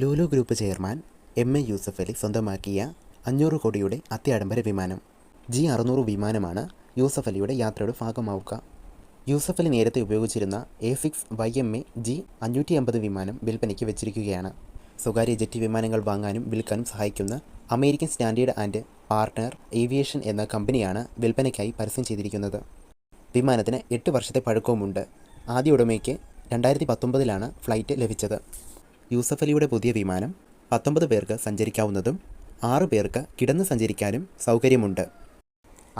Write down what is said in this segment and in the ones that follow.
Lulu group chairman M A Yusuf Ali സ്വന്തമാക്കിയ അഞ്ഞൂറ് കോടിയുടെ അത്യാഡംബര വിമാനം. ജി അറുന്നൂറ് വിമാനമാണ് യൂസഫ് അലിയുടെ യാത്രയുടെ ഭാഗമാവുക. യൂസഫ് അലി നേരത്തെ ഉപയോഗിച്ചിരുന്ന A six Y M A G അഞ്ഞൂറ്റി അമ്പത് വിമാനം വിൽപ്പനയ്ക്ക് വെച്ചിരിക്കുകയാണ്. സ്വകാര്യ ജെറ്റ് വിമാനങ്ങൾ വാങ്ങാനും വിൽക്കാനും സഹായിക്കുന്ന American standard and partner aviation എന്ന കമ്പനിയാണ് വിൽപ്പനയ്ക്കായി പരസ്യം ചെയ്തിരിക്കുന്നത്. വിമാനത്തിന് എട്ട് വർഷത്തെ പഴക്കവുമുണ്ട്. ആദ്യ ഉടമയ്ക്ക് രണ്ടായിരത്തി പത്തൊമ്പതിലാണ് ഫ്ലൈറ്റ് ലഭിച്ചത്. യൂസഫ് അലിയുടെ പുതിയ വിമാനം പത്തൊമ്പത് പേർക്ക് സഞ്ചരിക്കാവുന്നതും ആറു പേർക്ക് കിടന്ന് സഞ്ചരിക്കാനും സൗകര്യമുണ്ട്.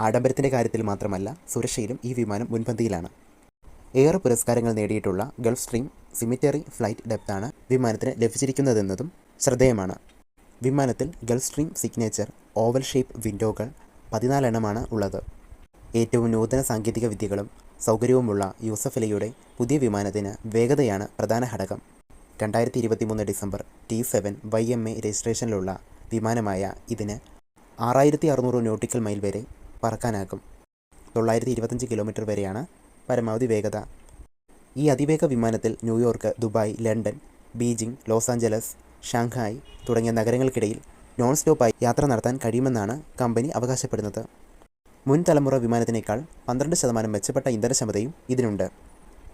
ആഡംബരത്തിന്റെ കാര്യത്തിൽ മാത്രമല്ല സുരക്ഷയിലും ഈ വിമാനം മുൻപന്തിയിലാണ്. ഏറെ പുരസ്കാരങ്ങൾ നേടിയിട്ടുള്ള ഗൾഫ് സ്ട്രീം സിമിറ്ററി ഫ്ലൈറ്റ് ഡെപ്താണ് വിമാനത്തിന് ലഭിച്ചിരിക്കുന്നതെന്നതും ശ്രദ്ധേയമാണ്. വിമാനത്തിൽ Gulfstream signature oval shape വിൻഡോകൾ പതിനാലെണ്ണമാണ് ഉള്ളത്. ഏറ്റവും നൂതന സാങ്കേതിക വിദ്യകളും സൗകര്യവുമുള്ള യൂസഫ് അലിയുടെ പുതിയ വിമാനത്തിന് വേഗതയാണ് പ്രധാന ഘടകം. രണ്ടായിരത്തി ഇരുപത്തി മൂന്ന് December T seven Y M A രജിസ്ട്രേഷനിലുള്ള വിമാനമായ ഇതിന് ആറായിരത്തി അറുന്നൂറ് നോട്ടിക്കൽ മൈൽ വരെ പറക്കാനാകും. തൊള്ളായിരത്തി ഇരുപത്തഞ്ച് കിലോമീറ്റർ വരെയാണ് പരമാവധി വേഗത. ഈ അതിവേഗ വിമാനത്തിൽ New York Dubai London Beijing Los Angeles Shanghai തുടങ്ങിയ നഗരങ്ങൾക്കിടയിൽ നോൺ സ്റ്റോപ്പായി യാത്ര നടത്താൻ കഴിയുമെന്നാണ് കമ്പനി അവകാശപ്പെടുന്നത്. മുൻ തലമുറ വിമാനത്തിനേക്കാൾ പന്ത്രണ്ട് ശതമാനം മെച്ചപ്പെട്ട ഇന്ധനക്ഷമതയും ഇതിനുണ്ട്.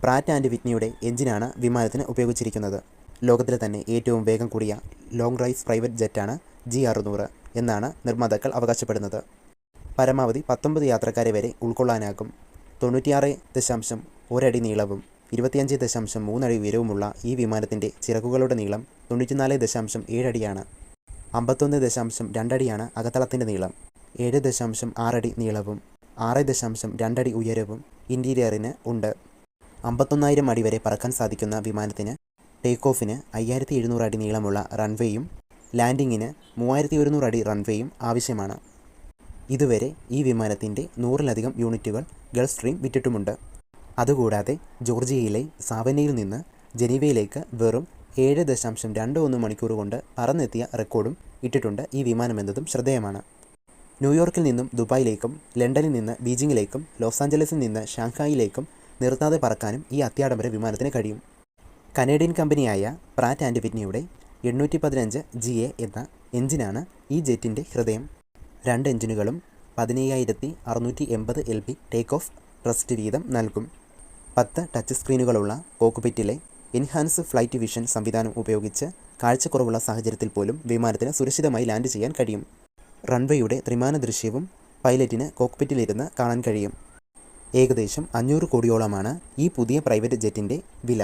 പ്രാറ്റ് ആൻഡ് വിറ്റ്നിയുടെ എഞ്ചിനാണ് വിമാനത്തിന് ഉപയോഗിച്ചിരിക്കുന്നത്. ലോകത്തിലെ തന്നെ ഏറ്റവും വേഗം കൂടിയ ലോങ് റൈസ് പ്രൈവറ്റ് ജെറ്റാണ് ജി അറുന്നൂറ് എന്നാണ് നിർമ്മാതാക്കൾ അവകാശപ്പെടുന്നത്. പരമാവധി പത്തൊമ്പത് യാത്രക്കാരെ വരെ ഉൾക്കൊള്ളാനാകും. തൊണ്ണൂറ്റിയാറ് ദശാംശം ഒരടി നീളവും ഇരുപത്തിയഞ്ച് ദശാംശം മൂന്നടി ഉയരവുമുള്ള ഈ വിമാനത്തിന്റെ ചിറകുകളുടെ നീളം തൊണ്ണൂറ്റിനാല് ദശാംശം ഏഴടിയാണ്. അമ്പത്തൊന്ന് ദശാംശം രണ്ടടിയാണ് അകത്തളത്തിന്റെ നീളം. ഏഴ് ദശാംശം ആറടി നീളവും ആറ് ദശാംശം രണ്ടടി ഉയരവും ഇന്റീരിയറിന് ഉണ്ട്. അമ്പത്തൊന്നായിരം അടി വരെ പറക്കാൻ സാധിക്കുന്ന വിമാനത്തിന് ടേക്ക് ഓഫിന് അയ്യായിരത്തി എഴുന്നൂറ് അടി നീളമുള്ള റൺവേയും ലാൻഡിങ്ങിന് മൂവായിരത്തി ഒരുന്നൂറ് അടി റൺവേയും ആവശ്യമാണ്. ഇതുവരെ ഈ വിമാനത്തിന്റെ നൂറിലധികം യൂണിറ്റുകൾ ഗൾഫ് സ്ട്രീം വിറ്റിട്ടുമുണ്ട്. അതുകൂടാതെ ജോർജിയയിലെ സാവനയിൽ നിന്ന് ജനീവയിലേക്ക് വെറും ഏഴ് ദശാംശം രണ്ട് ഒന്ന് മണിക്കൂർ കൊണ്ട് പറന്നെത്തിയ റെക്കോർഡും ഇട്ടിട്ടുണ്ട് ഈ വിമാനമെന്നതും ശ്രദ്ധേയമാണ്. ന്യൂയോർക്കിൽ നിന്നും ദുബായിലേക്കും ലണ്ടനിൽ നിന്ന് ബീജിംഗിലേക്കും ലോസ് ആഞ്ചലസിൽ നിന്ന് ഷാങ്ഹായിലേക്കും നിർത്താതെ പറക്കാനും ഈ അത്യാഡംബര വിമാനത്തിന് കഴിയും. കനേഡിയൻ കമ്പനിയായ പ്രാറ്റ് ആൻഡ് വിറ്റ്നിയുടെ എണ്ണൂറ്റി പതിനഞ്ച് ജി എ എന്ന എഞ്ചിനാണ് ഈ ജെറ്റിന്റെ ഹൃദയം. രണ്ട് എഞ്ചിനുകളും പതിനയ്യായിരത്തി അറുന്നൂറ്റി എൺപത് L B take off thrust വീതം നൽകും. പത്ത് ടച്ച് സ്ക്രീനുകളുള്ള കോക്ക്പിറ്റിലെ എൻഹാൻസ് ഫ്ലൈറ്റ് വിഷൻ സംവിധാനം ഉപയോഗിച്ച് കാഴ്ചക്കുറവുള്ള സാഹചര്യത്തിൽ പോലും വിമാനത്തിന് സുരക്ഷിതമായി ലാൻഡ് ചെയ്യാൻ കഴിയും. റൺവേയുടെ ത്രിമാന ദൃശ്യവും പൈലറ്റിന് കോക്ക്പിറ്റിലിരുന്ന് കാണാൻ കഴിയും. ഏകദേശം അഞ്ഞൂറ് കോടിയോളമാണ് ഈ പുതിയ പ്രൈവറ്റ് ജെറ്റിന്റെ വില.